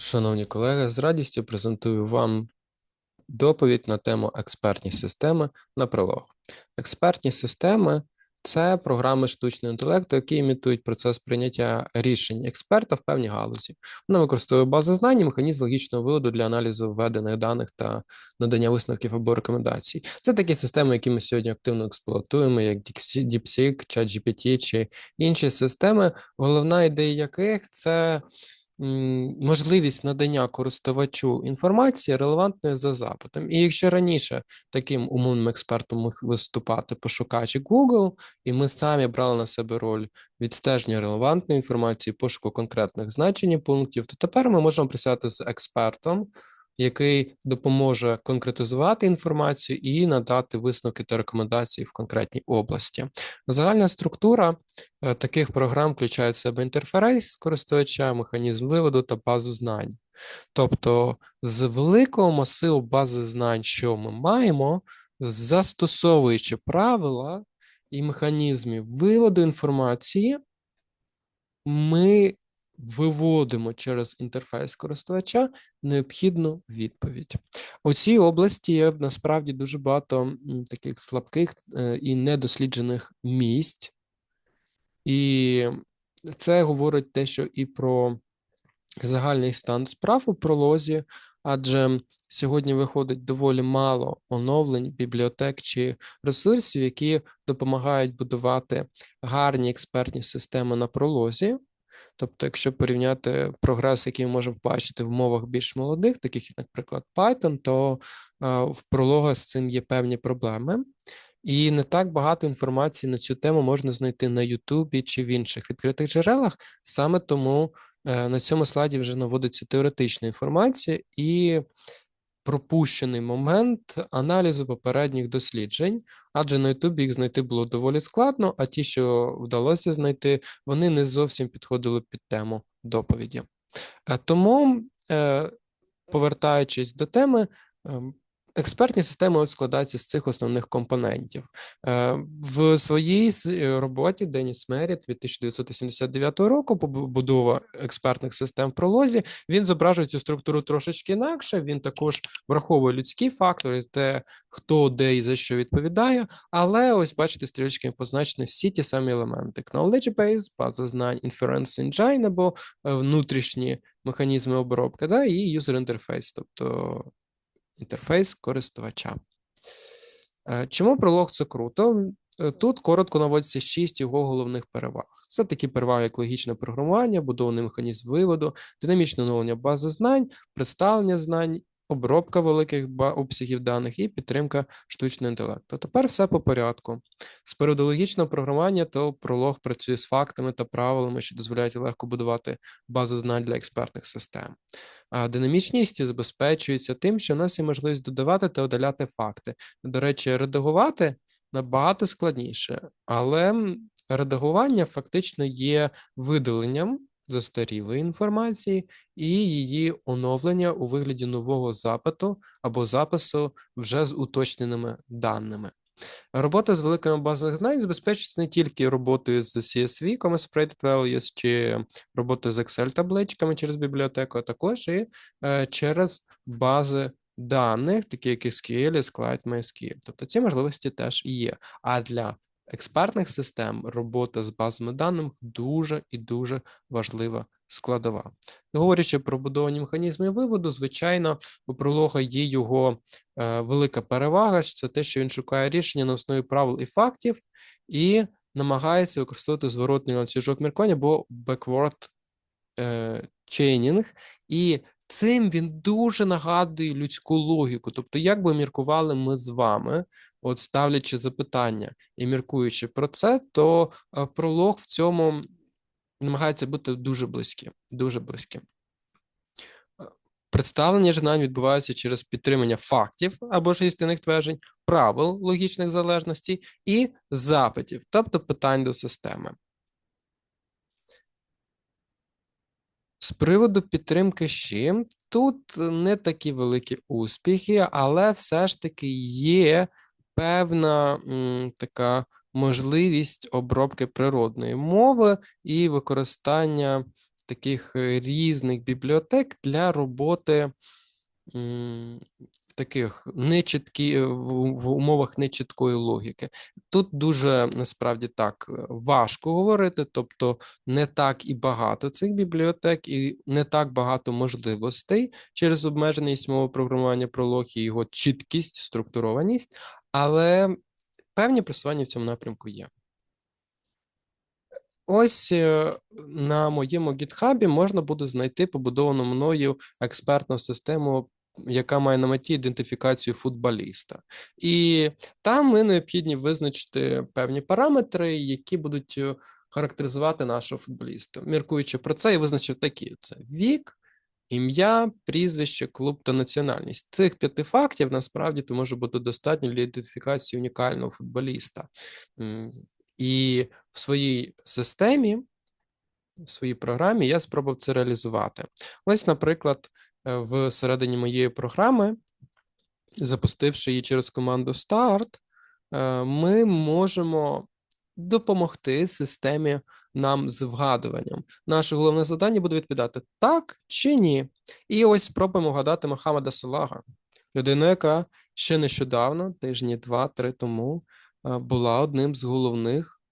Шановні колеги, з радістю презентую вам доповідь на тему експертні системи на прилог. Експертні системи це програми штучного інтелекту, які імітують процес прийняття рішень експерта в певній галузі. Вона використовує базу знань механізм логічного виводу для аналізу введених даних та надання висновків або рекомендацій. Це такі системи, які ми сьогодні активно експлуатуємо, як DeepSeek, ChatGPT чи інші системи, головна ідея яких це можливість надання користувачу інформації релевантної за запитом. І якщо раніше таким умовним експертом міг виступати пошукач Google, і ми самі брали на себе роль відстеження релевантної інформації, пошуку конкретних значень пунктів, то тепер ми можемо працювати з експертом який допоможе конкретизувати інформацію і надати висновки та рекомендації в конкретній області. Загальна структура е, таких програм включає в себе інтерфейс користувача, механізм виводу та базу знань. Тобто, з великого масиву бази знань, що ми маємо, застосовуючи правила і механізми виводу інформації, ми виводимо через інтерфейс користувача необхідну відповідь. У цій області є насправді дуже багато таких слабких е, і недосліджених місць, і це говорить дещо і про загальний стан справ у пролозі, адже сьогодні виходить доволі мало оновлень, бібліотек чи ресурсів, які допомагають будувати гарні експертні системи на пролозі. Тобто, якщо порівняти прогрес, який ми можемо бачити в мовах більш молодих, таких як, наприклад, Python, то в пролога з цим є певні проблеми. І не так багато інформації на цю тему можна знайти на Ютубі чи в інших відкритих джерелах. Саме тому е, на цьому слайді вже наводиться теоретична інформація, і пропущений момент аналізу попередніх досліджень, адже на Ютубі їх знайти було доволі складно, а ті, що вдалося знайти, вони не зовсім підходили під тему доповіді. Е, тому, е, повертаючись до теми, ем, Експертні системи складаються з цих основних компонентів. Е, в своїй е, роботі Деніс Меріт 1979 року побудова експертних систем в пролозі. Він зображує цю структуру трошечки інакше. Він також враховує людські фактори, те, хто де і за що відповідає. Але ось бачите, стрілочками позначені всі ті самі елементи: Knowledge base, база знань, inference engine або е, внутрішні механізми обробки, да, і user interface, тобто інтерфейс користувача. Е, чому пролог це круто? Е, тут коротко наводиться шість його головних переваг. Це такі переваги, як логічне програмування, будований механізм виводу, динамічне оновлення бази знань, представлення знань обробка великих обсягів даних і підтримка штучного інтелекту. Тепер все по порядку. З періодологічного програмування то пролог працює з фактами та правилами, що дозволяють легко будувати базу знань для експертних систем. А динамічність забезпечується тим, що у нас є можливість додавати та видаляти факти. До речі, редагувати набагато складніше, але редагування фактично є видаленням застарілої інформації і її оновлення у вигляді нового запиту або запису вже з уточненими даними. Робота з великими базами знань забезпечується не тільки роботою з CSV, Commerce Operated Values, чи роботою з Excel-табличками через бібліотеку, а також і е, через бази даних, такі як SQL, SQLite, MySQL. Тобто ці можливості теж є. А для експертних систем робота з базами даних дуже і дуже важлива складова. Говорячи про будовані механізми виводу, звичайно, у пролога є його е, велика перевага, це те, що він шукає рішення на основі правил і фактів, і намагається використовувати зворотний ланцюжок міркування або backward chaining, і цим він дуже нагадує людську логіку. Тобто, як би міркували ми з вами, от ставлячи запитання і міркуючи про це, то е, пролог в цьому намагається бути дуже близьким. Дуже близьким. Е, представлення знань відбувається через підтримання фактів або ж істинних тверджень, правил логічних залежностей і запитів, тобто питань до системи. З приводу підтримки ЩІ, тут не такі великі успіхи, але все ж таки є певна м, така можливість обробки природної мови і використання таких е, різних бібліотек для роботи м, таких нечіткі в, в умовах нечіткої логіки. Тут дуже насправді так е, важко говорити, тобто не так і багато цих бібліотек, і не так багато можливостей через обмеженість мови програмування пролог і його чіткість, структурованість, але певні просування в цьому напрямку є. Ось е, на моєму гітхабі можна буде знайти побудовану мною експертну систему, яка має на меті ідентифікацію футболіста. І там ми необхідні визначити певні параметри, які будуть е, характеризувати нашого футболіста. Міркуючи про це, я визначив такі: це вік. Ім'я, прізвище, клуб та національність. Цих п'яти фактів насправді то може бути достатньо для ідентифікації унікального футболіста. І в своїй системі, в своїй програмі я спробував це реалізувати. Ось, наприклад, в середині моєї програми, запустивши її через команду Start, е, ми можемо допомогти системі нам з вгадуванням. Наше головне завдання буде відповідати так чи ні. І ось спробуємо вгадати Мохаммеда Салага, людину, яка ще нещодавно, тижні два-три тому, була одним з головних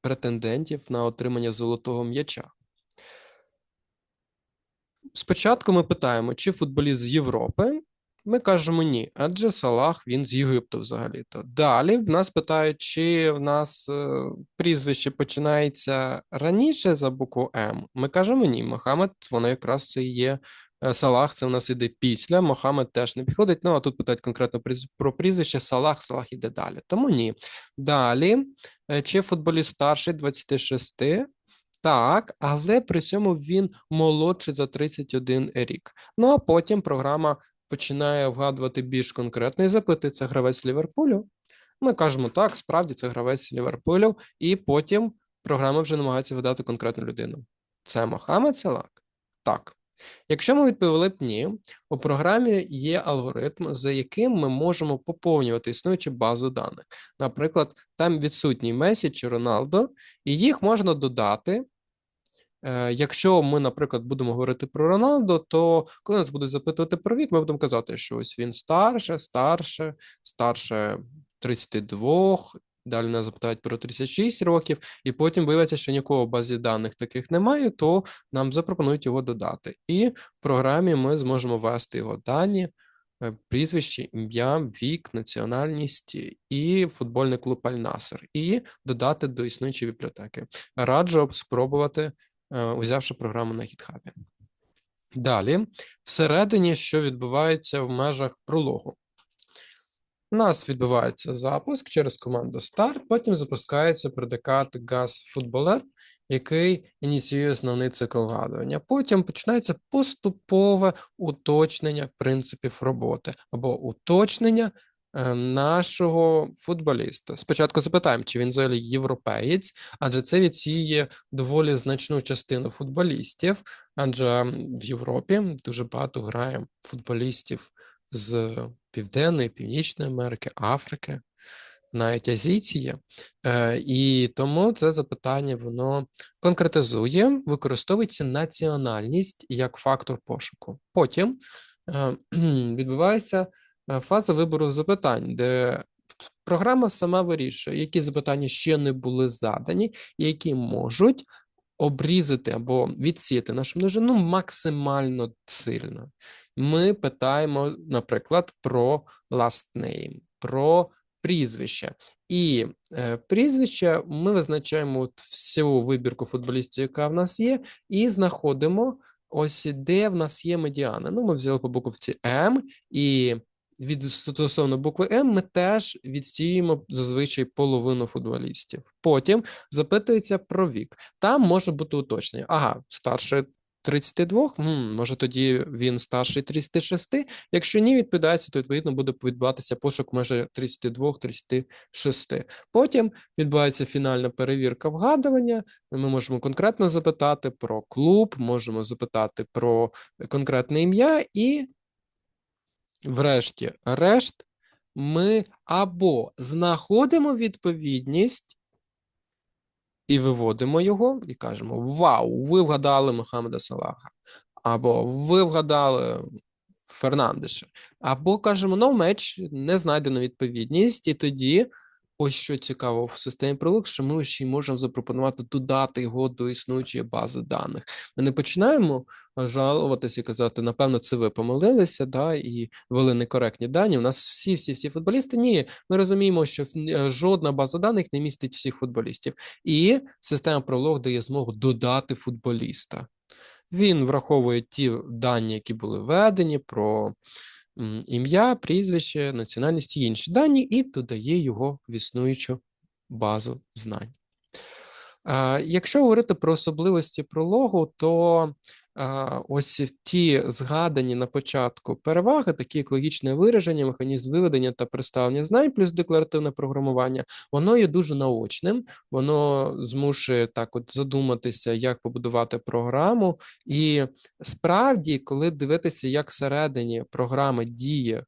претендентів на отримання золотого м'яча. Спочатку ми питаємо, чи футболіст з Європи. Ми кажемо ні, адже Салах він з Єгипту взагалі-то. Далі в нас питають, чи в нас е, прізвище починається раніше за букву М. Ми кажемо ні. Мохамед, воно якраз це є Е, Салах це у нас іде після. Мохамед теж не підходить. Ну а тут питають конкретно про прізвище Салах, Салах іде далі. Тому ні. Далі, е, чи футболіст старший 26? Так, але при цьому він молодший за 31 рік. Ну а потім програма починає вгадувати більш конкретно і запитує, це гравець Ліверпулю. Ми кажемо так, справді це гравець Ліверпулю, і потім програма вже намагається видати конкретну людину. Це Мохамед Салак? Так. Якщо ми відповіли б ні, у програмі є алгоритм, за яким ми можемо поповнювати існуючу базу даних. Наприклад, там відсутній Месі чи Роналдо, і їх можна додати. Е, якщо ми, наприклад, будемо говорити про Роналдо, то коли нас будуть запитувати про вік, ми будемо казати, що ось він старше, старше, старше 32 Далі нас запитають про 36 років, і потім виявиться, що нікого в базі даних таких немає, то нам запропонують його додати. І в програмі ми зможемо ввести його дані, е, прізвище, ім'я, вік, національність і футбольний клуб Аль-Насер, і додати до існуючої бібліотеки. Раджу спробувати, узявши програму на GitHub. Далі, всередині, що відбувається в межах прологу. У нас відбувається запуск через команду Start, потім запускається предикат GasFootballer, який ініціює основний цикл вгадування. Потім починається поступове уточнення принципів роботи або уточнення е, нашого футболіста. Спочатку запитаємо, чи він взагалі європеєць, адже це відсіє доволі значну частину футболістів, адже в Європі дуже багато грає футболістів з Південної, Північної Америки, Африки, навіть азійці. Е, І тому це запитання воно конкретизує, використовується національність як фактор пошуку. Потім е, відбувається е, фаза вибору запитань, де програма сама вирішує, які запитання ще не були задані, які можуть. Обрізати або відсіяти нашу множину максимально сильно ми питаємо, наприклад, про last name, про прізвище. І е, прізвище ми визначаємо всю вибірку футболістів, яка в нас є, і знаходимо ось де в нас є медіана. Ну, ми взяли по буковці М, і від стосовно букви М ми теж відсіємо зазвичай половину футболістів. Потім запитується про вік. Там може бути уточнення. Ага, старше 32, М, може тоді він старший 36. Якщо ні, відповідається, то відповідно буде відбуватися пошук межі 32-36. Потім відбувається фінальна перевірка вгадування. Ми можемо конкретно запитати про клуб, можемо запитати про конкретне ім'я, і, врешті, решт, ми або знаходимо відповідність. і виводимо його, і кажемо: Вау, ви вгадали Мухаммеда Салаха, або ви вгадали Фернандеша, або кажемо no match, не знайдено відповідність, і тоді Ось що цікаво в системі прилог, що ми ще й можемо запропонувати додати його до існуючої бази даних. Ми не починаємо жалуватися і казати, напевно, це ви помилилися, да, і ввели некоректні дані. У нас всі, всі, всі футболісти. Ні, ми розуміємо, що е, жодна база даних не містить всіх футболістів, і система пролог дає змогу додати футболіста. Він враховує ті дані, які були введені про ім'я, прізвище, національність і інші дані, і додає його в існуючу базу знань. Якщо говорити про особливості прологу, то ось ті згадані на початку переваги, такі як логічне вираження, механізм виведення та представлення знань, плюс декларативне програмування, воно є дуже наочним, воно змушує так от задуматися, як побудувати програму. І справді, коли дивитися, як всередині програми діє.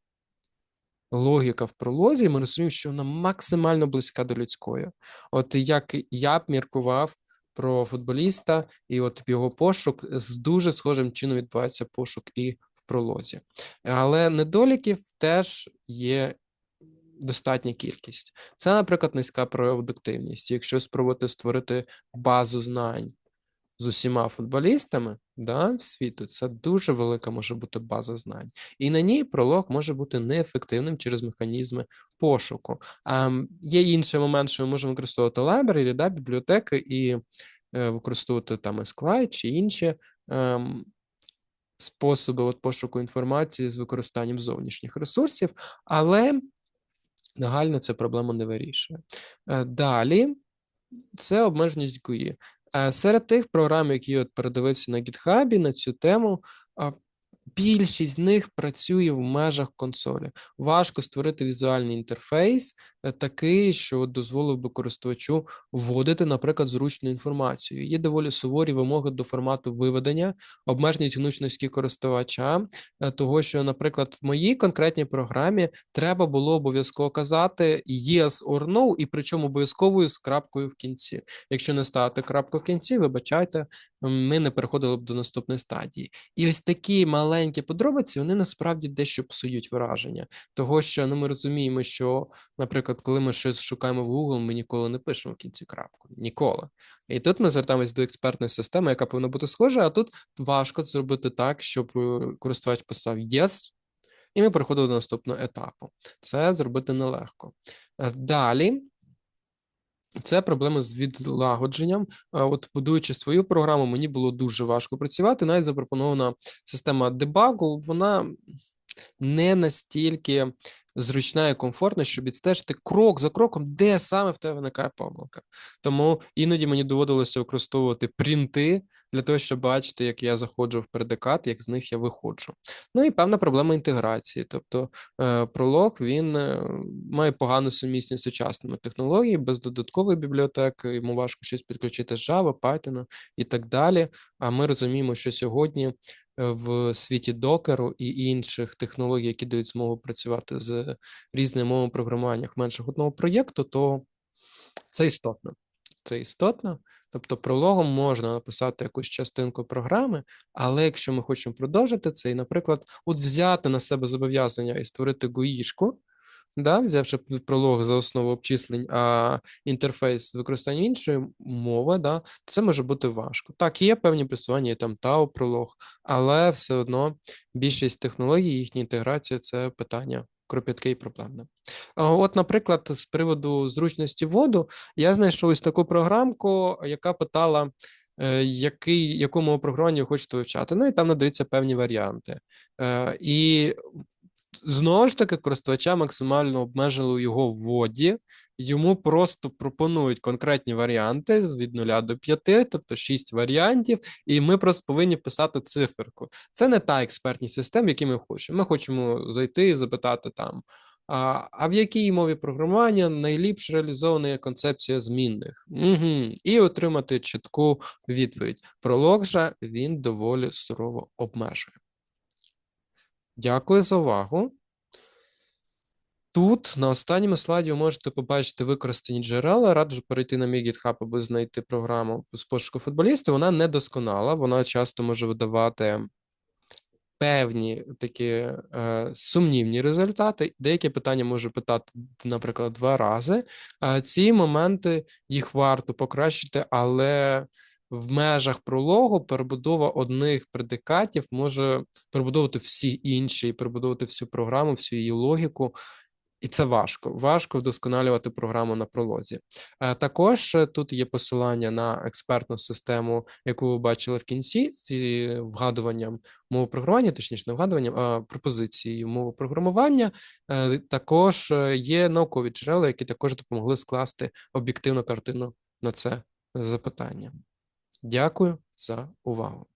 Логіка в пролозі, ми розуміємо, що вона максимально близька до людської. От як я б міркував про футболіста, і от його пошук з дуже схожим чином відбувається пошук і в пролозі. Але недоліків теж є. Достатня кількість. Це, наприклад, низька продуктивність. Якщо спробувати створити базу знань з усіма футболістами да, світу, це дуже велика може бути база знань. І на ній пролог може бути неефективним через механізми пошуку. А Є інший момент, що ми можемо використовувати library, да, бібліотеки і е, використовувати там SQLite чи інші. Е, Способи от пошуку інформації з використанням зовнішніх ресурсів, але нагально це проблему не вирішує. Е, далі це обмеженість GUI. Е, серед тих програм, які от передивився на GitHub на цю тему, Більшість з них працює в межах консолі. Важко створити візуальний інтерфейс е, такий, що дозволив би користувачу вводити, наприклад, зручну інформацію. Є доволі суворі вимоги до формату виведення, обмеженість гнучності користувача, е, того, що, наприклад, в моїй конкретній програмі треба було обов'язково казати yes or no, і причому обов'язковою з крапкою в кінці. Якщо не ставити крапку в кінці, вибачайте, ми не переходили б до наступної стадії. І ось такі маленькі подробиці вони насправді дещо псують враження, того що ну, ми розуміємо, що, наприклад, коли ми щось шукаємо в Google, ми ніколи не пишемо в кінці крапку. Ніколи. І тут ми звертаємось до експертної системи, яка повинна бути схожа, а тут важко зробити так, щоб е, користувач писав yes, і ми переходимо до наступного етапу. Це зробити нелегко. Е, далі. Це проблема з відлагодженням. От будуючи свою програму, мені було дуже важко працювати. Навіть запропонована система дебагу, вона не настільки зручна і комфортна, щоб відстежити крок за кроком, де саме в тебе виникає помилка. Тому іноді мені доводилося використовувати принти для того, щоб бачити, як я заходжу в предикат, як з них я виходжу. Ну і певна проблема інтеграції. Тобто е, пролог він е, має погану сумісність з сучасними технологіями, без додаткової бібліотеки, йому важко щось підключити з Java, Python і так далі. А ми розуміємо, що сьогодні в світі докеру і інших технологій, які дають змогу працювати з різними мовами програмування менших одного проєкту, то це істотно. Це істотно. Тобто, прологом можна написати якусь частинку програми, але якщо ми хочемо продовжити це, і, наприклад, от взяти на себе зобов'язання і створити ГУїшку, да, взявши пролог за основу обчислень, а інтерфейс з використанням іншої мови, да, то це може бути важко. Так, є певні присування, там тау пролог, але все одно більшість технологій, їхня інтеграція це питання кропітке і проблемне. От, наприклад, з приводу зручності воду, я знайшов ось таку програмку, яка питала. Е, який, якому програмі ви хочете вивчати, ну і там надаються певні варіанти. Е, і Знову ж таки, користувача максимально обмежили його вводі, йому просто пропонують конкретні варіанти від 0 до 5, тобто 6 варіантів, і ми просто повинні писати циферку. Це не та експертність систем, які ми хочемо. Ми хочемо зайти і запитати там. А а в якій мові програмування найліпше реалізована концепція змінних? Угу. І отримати чітку відповідь. Пролог же він доволі сурово обмежує. Дякую за увагу. Тут на останньому слайді ви можете побачити використані джерела. Раджу перейти на мій GitHub, аби знайти програму з пошуку футболістів. Вона не досконала, вона часто може видавати певні такі е, сумнівні результати. Деякі питання може питати, наприклад, два рази. Е, ці моменти їх варто покращити, але в межах прологу перебудова одних предикатів може перебудовувати всі інші, перебудовувати всю програму, всю її логіку. І це важко. Важко вдосконалювати програму на пролозі. Е, Також е, тут є посилання на експертну систему, яку ви бачили в кінці, з е, вгадуванням мови програмування, точніше, не вгадуванням, а пропозицією мови програмування. Також є наукові джерела, які також допомогли скласти об'єктивну картину на це запитання. Дякую за увагу.